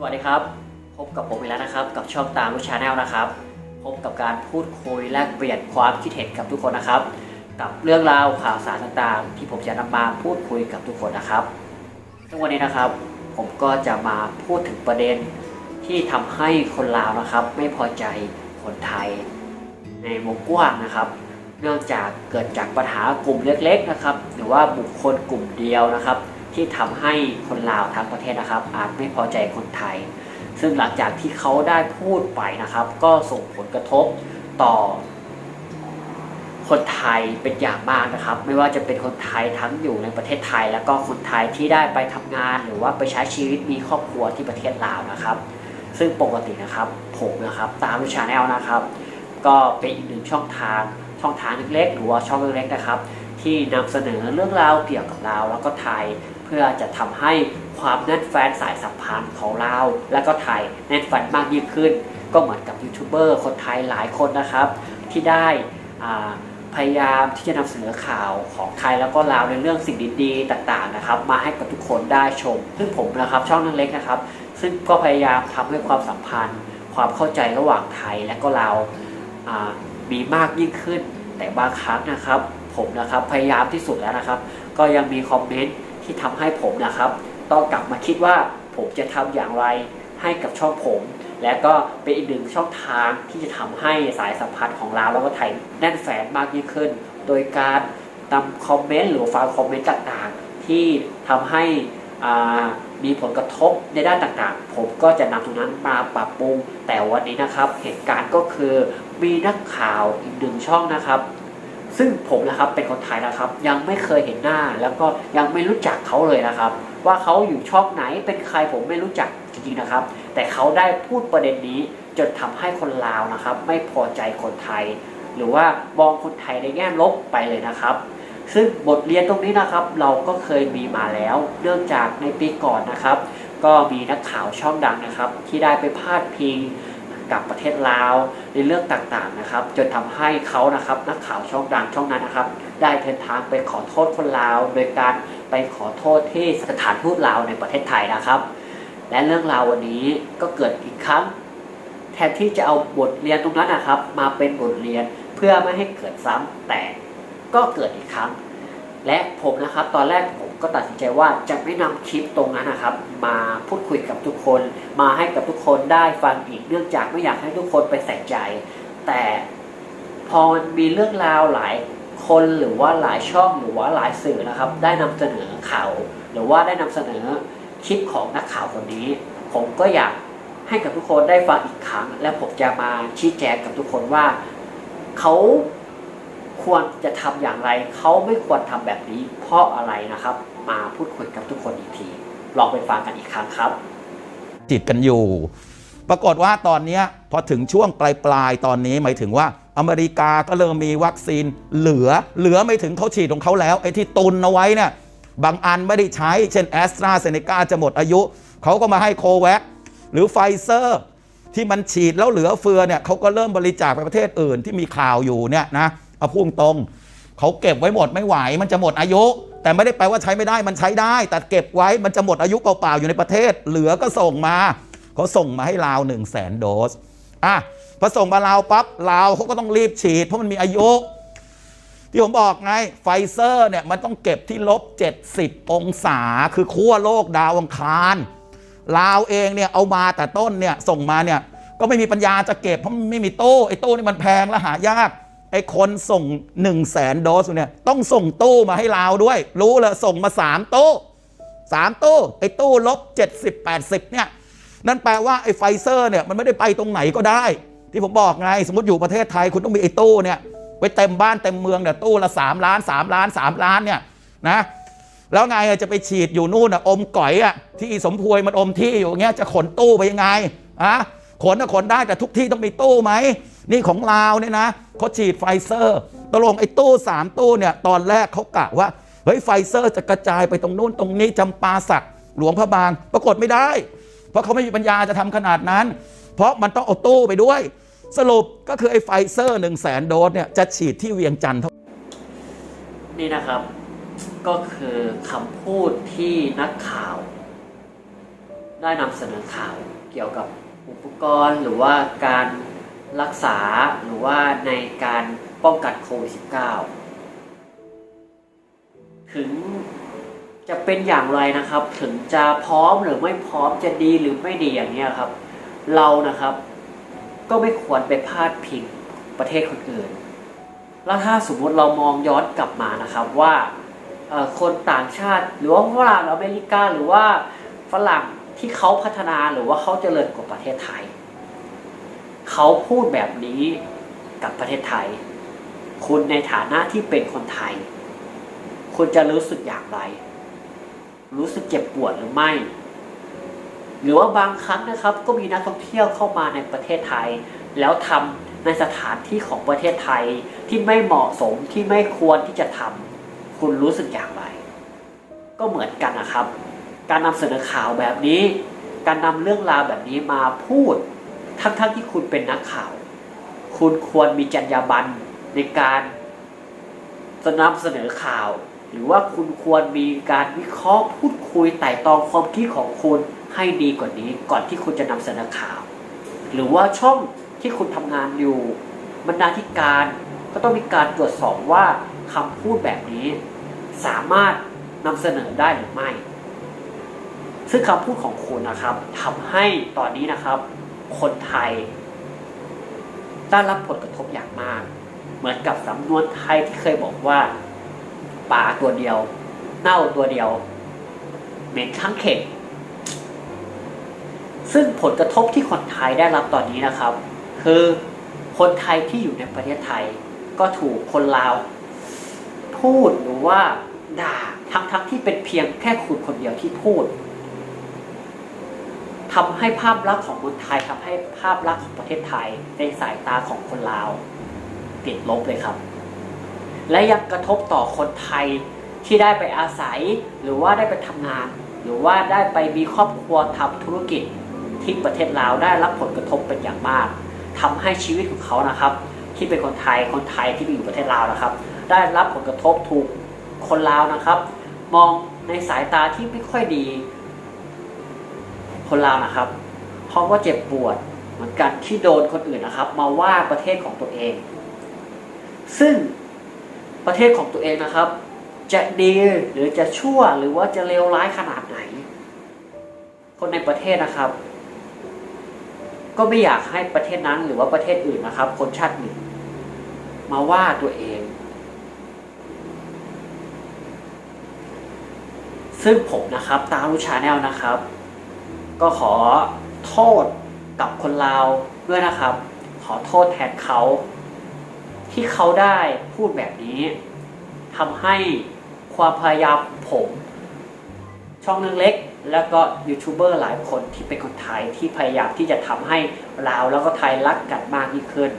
สวัสดีครับ พบกับผมอีกแล้วนะครับ กับช่องตามลูกชาแนลนะครับ พบกับการพูดคุยแลกเปลี่ยนความคิดเห็นกับทุกคนนะครับ กับเรื่องราวข่าวสารต่างๆ ที่ผมจะนำมาพูดคุยกับทุกคนนะครับซึ่งวันนี้นะครับ ผมก็จะมาพูดถึงประเด็นที่ทำให้คนลาวนะครับ ไม่พอใจคนไทย ในวงกว้างนะครับ เนื่องจากเกิดจากปัญหากลุ่มเล็ก ๆนะครับ หรือว่าบุคคลกลุ่มเดียวนะครับ ที่ทำให้คนลาวทั้งประเทศนะครับ อาจไม่พอใจคนไทย ซึ่งหลังจากที่เขาได้พูดไปนะครับ ก็ส่งผลกระทบต่อ คนไทยเป็นอย่างมากนะครับ ไม่ว่าจะเป็นคนไทยทั้งอยู่ในประเทศไทย แล้วก็คนไทยที่ได้ไปทำงาน หรือว่าไปใช้ชีวิตมีครอบครัวที่ประเทศลาวนะครับ ซึ่งปกตินะครับผมนะครับตามวิชาแนลนะครับ ก็เป็นอีกหนึ่งช่องทางช่องทางเล็กๆหรือว่าช่องเล็กๆนะครับ ที่นำเสนอเรื่องราวเกี่ยวกับลาวแล้วก็ไทย เพื่อจะทำให้ความแน่นแฟนสายสัมพันธ์ของลาและก็ไทยแน่นแฟนมากยิ่งขึ้น ก็เหมือนกับยูทูบเบอร์คนไทยหลายคนนะครับ ที่ได้พยายามที่จะนำเสนอข่าวของไทยแล้วก็ลาวในเรื่องสิ่งดีๆต่างๆนะครับ มาให้กับทุกคนได้ชม ซึ่งผมนะครับช่องเล็กนะครับ ซึ่งก็พยายามทำให้ความสัมพันธ์ ความเข้าใจระหว่างไทยและก็ลาวอ่ามีมากยิ่งขึ้น แต่บางครั้งนะครับ ผมนะครับพยายามที่สุดแล้วนะครับ ก็ยังมีคอมเมนต์ ที่ทำให้ผมนะครับ ต้องกลับมาคิดว่าผมจะทำอย่างไรให้กับช่องผม และก็เป็นอีกหนึ่งช่องทางที่จะทำให้สายสัมพันธ์ของลาแล้วก็ไทยแน่นแฟนมากยิ่งขึ้น โดยการนำคอมเมนต์หรือฟังคอมเมนต์ต่างๆ ที่ทำให้มีผลกระทบในด้านต่างๆ ผมก็จะนำตรงนั้นมาปรับปรุง แต่วันนี้นะครับ เหตุการณ์ก็คือมีนักข่าวอีกหนึ่งช่องนะครับ ซึ่งผมนะครับเป็นคนไทยนะครับ ยังไม่เคยเห็นหน้า แล้วก็ยังไม่รู้จักเขาเลยนะครับ ว่าเขาอยู่ช่องไหนเป็นใครผมไม่รู้จักจริงๆนะครับ แต่เขาได้พูดประเด็นนี้จนทำให้คนลาวนะครับ ไม่พอใจคนไทย หรือว่ามองคนไทยในแง่ลบไปเลยนะครับ ซึ่งบทเรียนตรงนี้นะครับ เราก็เคยมีมาแล้ว เนื่องจากในปีก่อนนะครับ ก็มีนักข่าวช่องดังนะครับ ที่ได้ไปพาดพิง กับประเทศลาวในเรื่องต่างๆนะครับ จนทำให้เขานะครับนักข่าวช่องดังช่องนั้นนะครับ ได้เดินทางไปขอโทษคนลาว โดยการไปขอโทษที่สถานทูตลาวในประเทศไทยนะครับ และเรื่องราววันนี้ก็เกิดอีกครั้ง แทนที่จะเอาบทเรียนตรงนั้นนะครับ มาเป็นบทเรียนเพื่อไม่ให้เกิดซ้ำแต่ก็เกิดอีกครั้ง และผมนะครับตอนแรกผม ก็ตัดสินใจว่าจะไม่นำคลิปตรงนั้นนะครับ มาพูดคุยกับทุกคน มาให้กับทุกคนได้ฟังอีกเนื่องจากไม่อยากให้ทุกคนไปใส่ใจ แต่พอมันมีเรื่องราวหลายคนหรือว่าหลายช่องหรือว่าหลายสื่อนะครับ ได้นำเสนอข่าวหรือว่าได้นำเสนอคลิปของนักข่าวคนนี้ ผมก็อยากให้กับทุกคนได้ฟังอีกครั้ง และผมจะมาชี้แจงกับทุกคนว่าเขาควรจะทำอย่างไร เขาไม่ควรทำแบบนี้เพราะอะไรนะครับ มาพูดคุยกับทุกคนอีกที ลองไปฟังกันอีกครั้งครับ จิตกันอยู่ ปรากฏว่าตอนนี้พอถึงช่วงปลายปลายๆตอนนี้หมายถึงว่าอเมริกาก็เริ่มมีวัคซีนเหลือ เหลือไม่ถึงเขาฉีดของเขาแล้วไอ้ที่ตุนเอาไว้เนี่ยบางอันไม่ได้ใช้ เช่นแอสตราเซเนกาจะหมดอายุ เขาก็มาให้โคแวคหรือไฟเซอร์ ที่มันฉีดแล้วเหลือเฟือเนี่ยเขาก็เริ่มบริจาคไปประเทศอื่นที่มีข่าวอยู่เนี่ยนะเอาพุ่งตรง เขาเก็บไว้หมดไม่ไหวมันจะหมดอายุ แต่ไม่ได้แปลว่าใช้ไม่ได้มันใช้ได้ แต่เก็บไว้มันจะหมดอายุเปล่าๆอยู่ในประเทศ เหลือก็ส่งมาเขาส่งมาให้ลาว1 0 0 0 0แสนโดสอะพอส่งมาลาวปั๊บลาวเขาก็ต้องรีบฉีด เพราะมันมีอายุ ที่ผมบอกไงไฟเซอร์เนี่ยมันต้องเก็บที่ลบ 70 องศา คือขั้วโลกดาวอังคารลาวเองเนี่ยเอามาแต่ต้นเนี่ยส่งมาเนี่ยก็ไม่มีปัญญาจะเก็บเพราะไม่มีโต้ไอ้ตู้นี่มันแพงและหายาก ไอ้คนส่ง1นึ่งแสนโดสเนี่ยต้องส่งตู้มาให้ลาวด้วย รู้เลยส่งมา 3 ตู้ 3 ตู้ ไอ้ตู้ลบ 70 80 เนี่ย นั่นแปลว่าไอ้ไฟเซอร์เนี่ยมันไม่ได้ไปตรงไหนก็ได้ ที่ผมบอกไง สมมติอยู่ประเทศไทยคุณต้องมีไอ้ตู้เนี่ยไว้เต็มบ้านเต็มเมืองเนี่ยตู้ละ 3 ล้าน 3 ล้าน 3 ล้านเนี่ยนะแล้วไงจะไปฉีดอยู่นู่นอะอมก่อยอะที่สมพวยมันอมที่อยู่างเงี้ยจะขนตู้ไปยังไงอะขนอะขนได้แต่ทุกที่ต้องมีตู้ไหม นี่ของลาวเนี่ยนะเขาฉีดไฟเซอร์ตกลงไอ้ตู้สามตู้เนี่ยตอนแรกเขากะว่าเฮ้ยไฟเซอร์จะกระจายไปตรงนู้นตรงนี้จำปาสักหลวงพระบาง ปรากฏไม่ได้ เพราะเขาไม่มีปัญญาจะทำขนาดนั้น เพราะมันต้องเอาตู้ไปด้วย สรุปก็คือไอ้ไฟเซอร์หนึ่งแสนโดสเนี่ยจะฉีดที่เวียงจันทร์เท่านี่นะครับก็คือคำพูดที่นักข่าว ได้นำเสนอข่าวเกี่ยวกับอุปกรณ์หรือว่าการ รักษาหรือว่าในการป้องกันโควิด -19 ถึงจะเป็นอย่างไรนะครับ ถึงจะพร้อมหรือไม่พร้อมจะดีหรือไม่ดีอย่างนี้ครับ เรานะครับ ก็ไม่ควรไปพาดพิงประเทศคนอื่น แล้วถ้าสมมติเรามองย้อนกลับมานะครับว่าคนต่างชาติ หรือว่าฝรั่งอเมริกาหรือว่าฝรั่งที่เขาพัฒนาหรือว่าเขาเจริญกว่าประเทศไทย เขาพูดแบบนี้กับประเทศไทย คุณในฐานะที่เป็นคนไทย คุณจะรู้สึกอย่างไร รู้สึกเจ็บปวดหรือไม่ หรือว่าบางครั้งนะครับ ก็มีนักท่องเที่ยวเข้ามาในประเทศไทย แล้วทำในสถานที่ของประเทศไทยที่ไม่เหมาะสมที่ไม่ควรที่จะทำคุณรู้สึกอย่างไร ก็เหมือนกันนะครับ การนำเสนอข่าวแบบนี้ การนำเรื่องราวแบบนี้มาพูด ทั้งๆที่คุณเป็นนักข่าว คุณควรมีจรรยาบรรณในการนำเสนอข่าว หรือว่าคุณควรมีการวิเคราะห์พูดคุยไต่ตองความคิดของคุณให้ดีกว่านี้ ก่อนที่คุณจะนำเสนอข่าว หรือว่าช่องที่คุณทำงานอยู่บรรณาธิการก็ต้องมีการตรวจสอบว่าคำพูดแบบนี้ สามารถนำเสนอได้หรือไม่ ซึ่งคำพูดของคุณนะครับทำให้ตอนนี้นะครับ คนไทยได้รับผลกระทบอย่างมาก เหมือนกับสำนวนไทยที่เคยบอกว่าปลาตัวเดียว เน่าตัวเดียวเหม็นทั้งเข่งซึ่งผลกระทบที่คนไทยได้รับตอนนี้นะครับ คือคนไทยที่อยู่ในประเทศไทย ก็ถูกคนลาว พูดหรือว่าด่าทั้งๆที่เป็นเพียงแค่คุณคนเดียวที่พูด ทำให้ภาพลักษณ์ของคนไทยทำให้ภาพลักษณ์ของประเทศไทยในสายตาของคนลาวติดลบเลยครับ และยังกระทบต่อคนไทยที่ได้ไปอาศัย หรือว่าได้ไปทำงาน หรือว่าได้ไปมีครอบครัวทำธุรกิจที่ประเทศลาวได้รับผลกระทบเป็นอย่างมากทำให้ชีวิตของเขานะครับ ที่เป็นคนไทยคนไทยที่ไปอยู่ประเทศลาวนะครับ ได้รับผลกระทบถูกคนลาวนะครับ มองในสายตาที่ไม่ค่อยดี คนลาวนะครับเขาก็เจ็บปวดเหมือนกันที่โดนคนอื่นนะครับ มาว่าประเทศของตัวเอง ซึ่งประเทศของตัวเองนะครับ จะดีหรือจะชั่วหรือว่าจะเลวร้ายขนาดไหน คนในประเทศนะครับ ก็ไม่อยากให้ประเทศนั้นหรือว่าประเทศอื่นนะครับ คนชาติหนึ่งมาว่าตัวเอง ซึ่งผมนะครับตาลูชาแนลนะครับ ก็ขอโทษกับคนลาวด้วยนะครับ ขอโทษแทนเขา ที่เขาได้พูดแบบนี้ทำให้ความพยายามผม ช่องนึงเล็ก แล้วก็ยูทูบเบอร์หลายคนที่เป็นคนไทยที่พยายามที่จะทำให้ลาวแล้วก็ไทยรักกันมากยิ่งขึ้น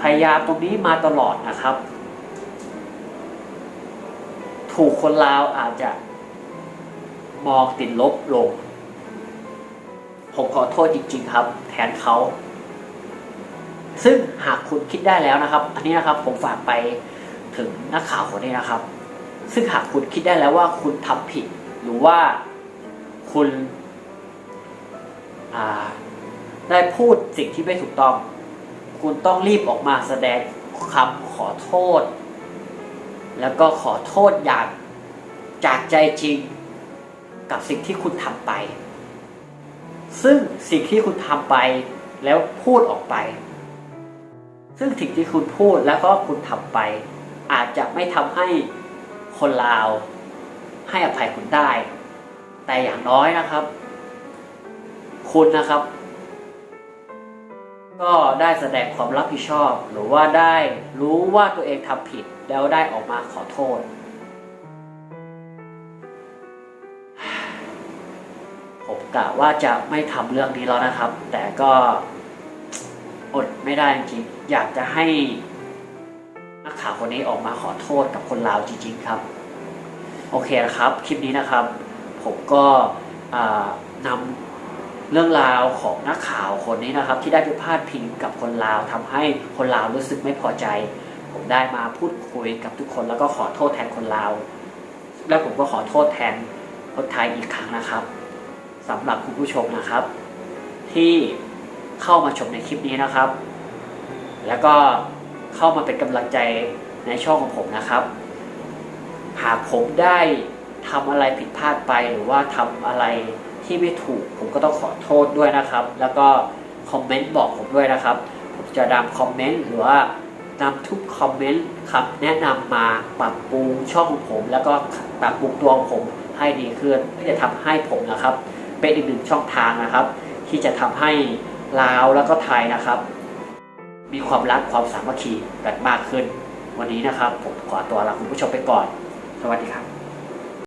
พยายามตรงนี้มาตลอดนะครับ ถูกคนลาวอาจจะมองติดลบลง ผมขอโทษจริง ๆ ครับ แทนเขาซึ่งหากคุณคิดได้แล้วนะครับ อันนี้นะครับผมฝากไปถึงนักข่าวคนนี้นะครับ ซึ่งหากคุณคิดได้แล้วว่าคุณทำผิด หรือว่าคุณาได้พูดสิ่งที่ไม่ถูกต้อง คุณต้องรีบออกมาแสดงคำขอโทษ แล้วก็ขอโทษอย่างจากใจจริงกับสิ่งที่คุณทำไป ซึ่งสิ่งที่คุณทำไปแล้วพูดออกไป ซึ่งสิ่งที่คุณพูดแล้วก็คุณทำไป อาจจะไม่ทำให้คนลาว ให้อภัยคุณได้ แต่อย่างน้อยนะครับ คุณนะครับ ก็ได้แสดงความรับผิดชอบ หรือว่าได้รู้ว่าตัวเองทำผิดแล้วได้ออกมาขอโทษ กะว่าจะไม่ทำเรื่องนี้แล้วนะครับ แต่ก็อดไม่ได้จริงๆอยากจะให้นักข่าวคนนี้ออกมาขอโทษกับคนลาวจริง ๆ ครับ โอเคนะครับ คลิปนี้นะครับ ผมก็อ่านำเรื่องราวของนักข่าวคนนี้นะครับ ที่ได้ไปพาดพิงกับคนลาวทำให้คนลาวรู้สึกไม่พอใจ ผมได้มาพูดคุยกับทุกคนแล้วก็ขอโทษแทนคนลาว และผมก็ขอโทษแทนคนไทยอีกครั้งนะครับ สำหรับคุณผู้ชมนะครับ ที่เข้ามาชมในคลิปนี้นะครับ แล้วก็เข้ามาเป็นกำลังใจในช่องของผมนะครับ หากผมได้ทำอะไรผิดพลาดไปหรือว่าทำอะไรที่ไม่ถูก ผมก็ต้องขอโทษด้วยนะครับ แล้วก็คอมเมนต์บอกผมด้วยนะครับ ผมจะนำคอมเมนต์หรือว่านำทุกคอมเมนต์คำแนะนำมาปรับปรุงช่องของผม แล้วก็ปรับปรุงตัวของผมให้ดีขึ้นเพื่อจะทำให้ผมนะครับ เป็นอีกหนึ่งช่องทางนะครับ ที่จะทำให้ลาวแล้วก็ไทยนะครับ มีความรักความสามัคคีกันมากขึ้น วันนี้นะครับผมขอตัวลาคุณผู้ชมไปก่อน สวัสดีครับ